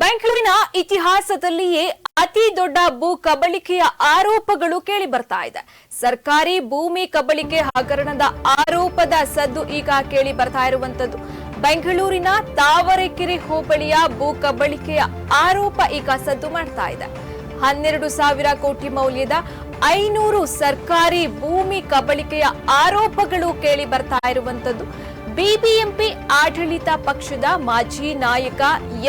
ಬೆಂಗಳೂರಿನ ಇತಿಹಾಸದಲ್ಲಿಯೇ ಅತಿ ದೊಡ್ಡ ಭೂ ಕಬಳಿಕೆಯ ಆರೋಪಗಳು ಕೇಳಿ ಬರ್ತಾ ಇದೆ. ಸರ್ಕಾರಿ ಭೂಮಿ ಕಬಳಿಕೆ ಹಗರಣದ ಆರೋಪದ ಸದ್ದು ಈಗ ಕೇಳಿ ಬರ್ತಾ ಇರುವಂತದ್ದು ಬೆಂಗಳೂರಿನ ತಾವರೆಕೆರೆ ಹೋಬಳಿಯ ಭೂ ಕಬಳಿಕೆಯ ಆರೋಪ ಈಗ ಸದ್ದು ಮಾಡ್ತಾ ಇದೆ. ಹನ್ನೆರಡು ಸಾವಿರ ಕೋಟಿ ಮೌಲ್ಯದ ಐನೂರು ಸರ್ಕಾರಿ ಭೂಮಿ ಕಬಳಿಕೆಯ ಆರೋಪಗಳು ಕೇಳಿ ಬರ್ತಾ ಇರುವಂತದ್ದು ಬಿಬಿಎಂಪಿ ಆಡಳಿತ ಪಕ್ಷದ ಮಾಜಿ ನಾಯಕ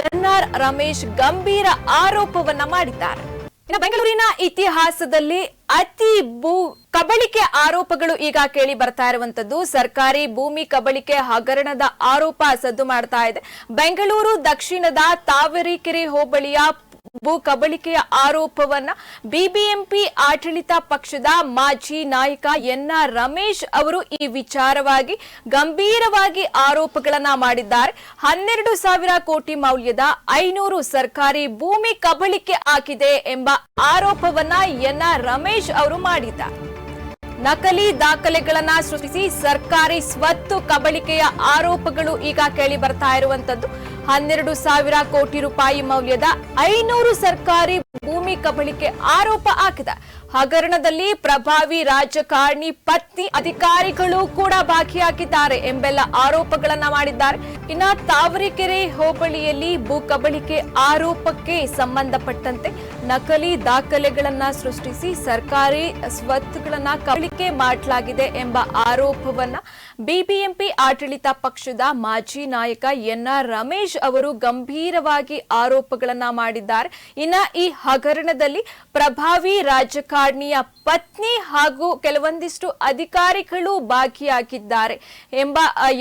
ಎನ್ಆರ್ ರಮೇಶ್ ಗಂಭೀರ ಆರೋಪವನ್ನ ಮಾಡಿದ್ದಾರೆ. ಇನ್ನು ಬೆಂಗಳೂರಿನ ಇತಿಹಾಸದಲ್ಲಿ ಅತಿ ಭೂ ಕಬಳಿಕೆ ಆರೋಪಗಳು ಈಗ ಕೇಳಿ ಬರ್ತಾ ಇರುವಂತದ್ದು ಸರ್ಕಾರಿ ಭೂಮಿ ಕಬಳಿಕೆ ಹಗರಣದ ಆರೋಪ ಸದ್ದು ಮಾಡ್ತಾ ಇದೆ. ಬೆಂಗಳೂರು, ದಕ್ಷಿಣದ ತಾವರೆಕೆರೆ ಹೋಬಳಿಯ ಭೂ ಕಬಳಿಕೆಯ ಆರೋಪವನ್ನ ಬಿಬಿಎಂಪಿ ಆಡಳಿತ ಪಕ್ಷದ ಮಾಜಿ ನಾಯಕ ಎನ್ಆರ್ ರಮೇಶ್ ಅವರು ಈ ವಿಚಾರವಾಗಿ ಗಂಭೀರವಾಗಿ ಆರೋಪಗಳನ್ನ ಮಾಡಿದ್ದಾರೆ. ಹನ್ನೆರಡು ಸಾವಿರ ಕೋಟಿ ಮೌಲ್ಯದ ಐನೂರು ಸರ್ಕಾರಿ ಭೂಮಿ ಕಬಳಿಕೆ ಆಗಿದೆ ಎಂಬ ಆರೋಪವನ್ನ ಎನ್ಆರ್ ರಮೇಶ್ ಅವರು ಮಾಡಿದ್ದಾರೆ. ನಕಲಿ ದಾಖಲೆಗಳನ್ನ ಸೃಷ್ಟಿಸಿ ಸರ್ಕಾರಿ ಸ್ವತ್ತು ಕಬಳಿಕೆಯ ಆರೋಪಗಳು ಈಗ ಕೇಳಿ ಬರ್ತಾ ಇರುವಂತದ್ದು. ಹನ್ನೆರಡು ಸಾವಿರ ಕೋಟಿ ರೂಪಾಯಿ ಮೌಲ್ಯದ ಐನೂರು ಸರ್ಕಾರಿ ಭೂಮಿ ಕಬಳಿಕೆ ಆರೋಪ ಹಾಕಿದ. ಹಗರಣದಲ್ಲಿ ಪ್ರಭಾವಿ ರಾಜಕಾರಣಿ, ಪತ್ನಿ, ಅಧಿಕಾರಿಗಳು ಕೂಡ ಭಾಗಿಯಾಗಿದ್ದಾರೆ ಎಂಬೆಲ್ಲ ಆರೋಪಗಳನ್ನ ಮಾಡಿದ್ದಾರೆ. ಇನ್ನ ತಾವರೆಕೆರೆ ಹೋಬಳಿಯಲ್ಲಿ ಭೂ ಕಬಳಿಕೆ ಆರೋಪಕ್ಕೆ ಸಂಬಂಧಪಟ್ಟಂತೆ ನಕಲಿ ದಾಖಲೆಗಳನ್ನ ಸೃಷ್ಟಿಸಿ ಸರ್ಕಾರಿ ಸ್ವತ್ತುಗಳನ್ನ ಕಬಳಿಕೆ ಮಾಡಲಾಗಿದೆ ಎಂಬ ಆರೋಪವನ್ನ ಬಿಬಿಎಂಪಿ ಆಡಳಿತ ಪಕ್ಷದ ಮಾಜಿ ನಾಯಕ ಎನ್ಆರ್ ರಮೇಶ್ ಅವರು ಗಂಭೀರವಾಗಿ ಆರೋಪಗಳನ್ನ ಮಾಡಿದ್ದಾರೆ. ಇನ್ನ ಈ ಹಗರಣದಲ್ಲಿ ಪ್ರಭಾವಿ ರಾಜಕಾರಣಿಯ ಪತ್ನಿ ಹಾಗೂ ಕೆಲವೊಂದಿಷ್ಟು ಅಧಿಕಾರಿಗಳು ಭಾಗಿಯಾಗಿದ್ದಾರೆ ಎಂಬ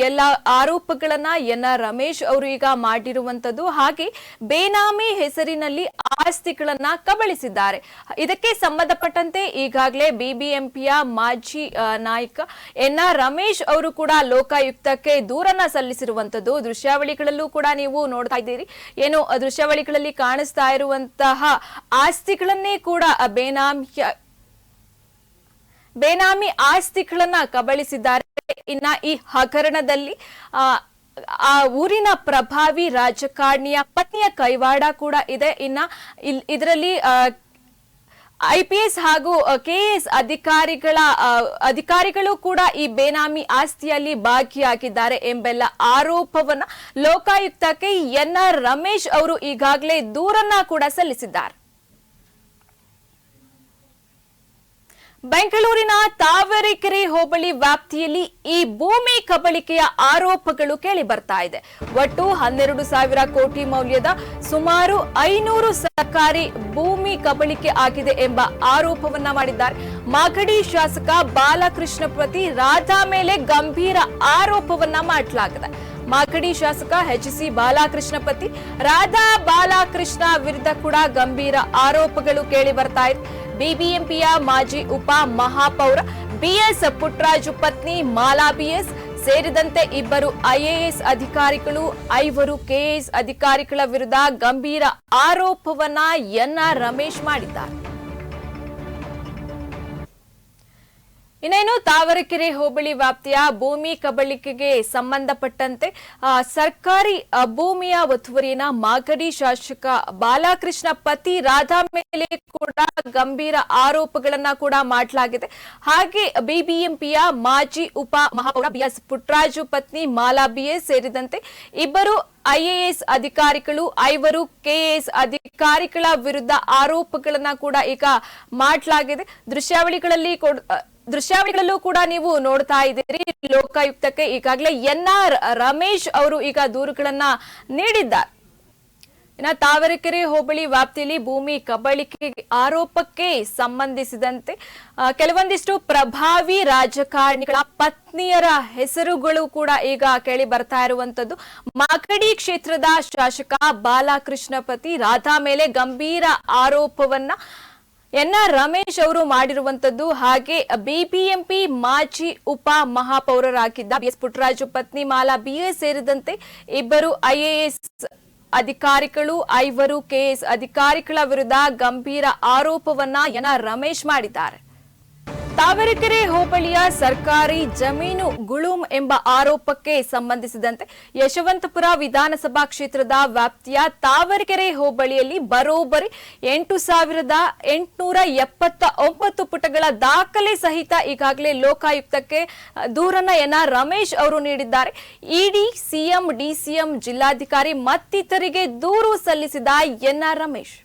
ಎಲ್ಲ ಆರೋಪಗಳನ್ನ ಎನ್ಆರ್ ರಮೇಶ್ ಅವರು ಈಗ ಮಾಡಿರುವಂತದ್ದು ಹಾಗೆ ಬೇನಾಮಿ ಹೆಸರಿನಲ್ಲಿ ಆಸ್ತಿಗಳನ್ನ ಕಬಳಿಸಿದ್ದಾರೆ. ಇದಕ್ಕೆ ಸಂಬಂಧಪಟ್ಟಂತೆ ಈಗಾಗಲೇ ಬಿಬಿಎಂಪಿಯ ಮಾಜಿ ನಾಯಕ ಎನ್ಆರ್ ರಮೇಶ್ ಅವರು ಕೂಡ ಲೋಕಾಯುಕ್ತಕ್ಕೆ ದೂರನ್ನ ಸಲ್ಲಿಸಿರುವಂತದ್ದು. ದೃಶ್ಯಾವಳಿಗಳಲ್ಲೂ ಕೂಡ ನೀವು ನೋಡ್ತಾ ಇದ್ದೀರಿ. ಏನು ದೃಶ್ಯಾವಳಿಗಳಲ್ಲಿ ಕಾಣಿಸ್ತಾ ಇರುವಂತಹ ಆಸ್ತಿಗಳನ್ನೇ ಕೂಡ ಬೇನಾಮಿಯ ಬೇನಾಮಿ ಆಸ್ತಿಗಳನ್ನ ಕಬಳಿಸಿದ್ದಾರೆ. ಇನ್ನ ಈ ಹಗರಣದಲ್ಲಿ, ಆ ಊರಿನ ಪ್ರಭಾವಿ ರಾಜಕಾರಣಿಯ ಪತ್ನಿಯ ಕೈವಾಡ ಕೂಡ ಇದೆ. ಇನ್ನ ಇದರಲ್ಲಿ ಐಪಿಎಸ್ ಹಾಗೂ ಕೆಎಸ್ ಅಧಿಕಾರಿಗಳ ಅಧಿಕಾರಿಗಳು ಕೂಡ ಈ ಬೇನಾಮಿ ಆಸ್ತಿಯಲ್ಲಿ ಭಾಗಿಯಾಗಿದ್ದಾರೆ ಎಂಬೆಲ್ಲ ಆರೋಪವನ್ನ ಲೋಕಾಯುಕ್ತಕ್ಕೆ ಎನ್ಆರ್ ರಮೇಶ್ ಅವರು ಈಗಾಗಲೇ ದೂರನ್ನ ಕೂಡ ಸಲ್ಲಿಸಿದ್ದಾರೆ. ಬೆಂಗಳೂರಿನ ತಾವರೆಕೆರೆ ಹೋಬಳಿ ವ್ಯಾಪ್ತಿಯಲ್ಲಿ ಈ ಭೂಮಿ ಕಬಳಿಕೆಯ ಆರೋಪಗಳು ಕೇಳಿ ಬರ್ತಾ ಇದೆ. ಒಟ್ಟು ಹನ್ನೆರಡು ಸಾವಿರ ಕೋಟಿ ಮೌಲ್ಯದ ಸುಮಾರು ಐನೂರು ಸರ್ಕಾರಿ ಭೂಮಿ ಕಬಳಿಕೆ ಆಗಿದೆ ಎಂಬ ಆರೋಪವನ್ನ ಮಾಡಿದ್ದಾರೆ. ಮಾಗಡಿ ಶಾಸಕ ಬಾಲಕೃಷ್ಣ ಪ್ರತಿ ರಾಧಾ ಮೇಲೆ ಗಂಭೀರ ಆರೋಪವನ್ನ ಮಾಡಲಾಗಿದೆ. ಮಾಗಡಿ ಶಾಸಕ ಎಚ್ ಸಿ ಬಾಲಕೃಷ್ಣ ಪತಿ ರಾಧಾ ಬಾಲಕೃಷ್ಣ ವಿರುದ್ಧ ಕೂಡ ಗಂಭೀರ ಆರೋಪಗಳು ಕೇಳಿ ಬರ್ತಾ ಇದೆ. ಬಿಬಿಎಂಪಿಯ ಮಾಜಿ ಉಪ ಮಹಾಪೌರ ಬಿಎಸ್ ಪುಟ್ರಾಜು ಪತ್ನಿ ಮಾಲಾ ಬಿಎಸ್ ಸೇರಿದಂತೆ ಇಬ್ಬರು ಐಎಎಸ್ ಅಧಿಕಾರಿಗಳು, ಐವರು ಕೆಎಎಸ್ ಅಧಿಕಾರಿಗಳ ವಿರುದ್ಧ ಗಂಭೀರ ಆರೋಪವನ್ನ ಎನ್ಆರ್ ರಮೇಶ್ ಮಾಡಿದ್ದಾರೆ. ಇನ್ನೇನು, ತಾವರೆಕೆರೆ ಹೋಬಳಿ ವ್ಯಾಪ್ತಿಯ ಭೂಮಿ ಕಬಳಿಕೆಗೆ ಸಂಬಂಧಪಟ್ಟಂತೆ ಸರ್ಕಾರಿ ಭೂಮಿಯ ಒತ್ತುವರಿಯನ್ನ ಮಾಗಡಿ ಶಾಸಕ ಬಾಲಕೃಷ್ಣ ಪತಿ ರಾಧಾ ಮೇಲೆ ಕೂಡ ಗಂಭೀರ ಆರೋಪಗಳನ್ನ ಕೂಡ ಮಾಡಲಾಗಿದೆ. ಹಾಗೆ ಬಿಬಿಎಂಪಿಯ ಮಾಜಿ ಉಪ ಮಹಾಪೌರ ಬಿಎಸ್ ಪುಟ್ರಾಜು ಪತ್ನಿ ಮಾಲಾ ಬಿಎಸ್ ಸೇರಿದಂತೆ ಇಬ್ಬರು ಐಎಎಸ್ ಅಧಿಕಾರಿಗಳು, ಐವರು ಕೆಎಎಸ್ ಅಧಿಕಾರಿಗಳ ವಿರುದ್ಧ ಆರೋಪಗಳನ್ನ ಕೂಡ ಈಗ ಮಾಡಲಾಗಿದೆ. ದೃಶ್ಯಾವಳಿಗಳಲ್ಲಿ ದೃಶ್ಯಾವಳಿಗಳಲ್ಲೂ ಕೂಡ ನೀವು ನೋಡ್ತಾ ಇದ್ದೀರಿ. ಲೋಕಾಯುಕ್ತಕ್ಕೆ ಈಗಾಗಲೇ ಎನ್ಆರ್ ರಮೇಶ್ ಅವರು ಈಗ ದೂರುಗಳನ್ನ ನೀಡಿದ್ದಾರೆ. ಇನ್ನ ತಾವರೆಕೆರೆ ಹೋಬಳಿ ವ್ಯಾಪ್ತಿಯಲ್ಲಿ ಭೂಮಿ ಕಬಳಿಕೆ ಆರೋಪಕ್ಕೆ ಸಂಬಂಧಿಸಿದಂತೆ ಕೆಲವೊಂದಿಷ್ಟು ಪ್ರಭಾವಿ ರಾಜಕಾರಣಿಗಳ ಪತ್ನಿಯರ ಹೆಸರುಗಳು ಕೂಡ ಈಗ ಕೇಳಿ ಬರ್ತಾ ಇರುವಂತದ್ದು ಮಾಗಡಿ ಕ್ಷೇತ್ರದ ಶಾಸಕ ಬಾಲಕೃಷ್ಣಪತಿ ರಾಧಾ ಮೇಲೆ ಗಂಭೀರ ಆರೋಪವನ್ನ ಎನ್ಆರ್ ರಮೇಶ್ ಅವರು ಮಾಡಿರುವಂತದ್ದು ಹಾಗೆ ಬಿಬಿಎಂಪಿ ಮಾಜಿ ಉಪ ಮಹಾಪೌರರಾಗಿದ್ದ ಬಿಎಸ್ ಪುಟ್ಟರಾಜು ಪತ್ನಿ ಮಾಲಾ ಬಿಎ ಸೇರಿದಂತೆ ಇಬ್ಬರು ಐಎಎಸ್ ಅಧಿಕಾರಿಗಳು, ಐವರು ಕೆಎಸ್ ಅಧಿಕಾರಿಗಳ ವಿರುದ್ಧ ಗಂಭೀರ ಆರೋಪವನ್ನ ಎನ್ಆರ್ ರಮೇಶ್ ಮಾಡಿದ್ದಾರೆ. ತಾವರೆಕೆರೆ ಹೋಬಳಿಯ ಸರ್ಕಾರಿ ಜಮೀನು ಗುಳುಂ ಎಂಬ ಆರೋಪಕ್ಕೆ ಸಂಬಂಧಿಸಿದಂತೆ ಯಶವಂತಪುರ ವಿಧಾನಸಭಾ ಕ್ಷೇತ್ರದ ವ್ಯಾಪ್ತಿಯ ತಾವರೆಕೆರೆ ಹೋಬಳಿಯಲ್ಲಿ ಬರೋಬ್ಬರಿ ಎಂಟು ಸಾವಿರದ ಎಂಟುನೂರ ಎಪ್ಪತ್ತ ಒಂಬತ್ತು ಪುಟಗಳ ದಾಖಲೆ ಸಹಿತ ಈಗಾಗಲೇ ಲೋಕಾಯುಕ್ತಕ್ಕೆ ದೂರನ ದೂರನ್ನ ಎನ್ ರಮೇಶ್ ಅವರು ನೀಡಿದ್ದಾರೆ. ಇಡಿ, ಸಿಎಂ, ಡಿಸಿಎಂ, ಜಿಲ್ಲಾಧಿಕಾರಿ ಮತ್ತಿತರಿಗೆ ದೂರು ಸಲ್ಲಿಸಿದ ಎನ್ ಆರ್ ರಮೇಶ್.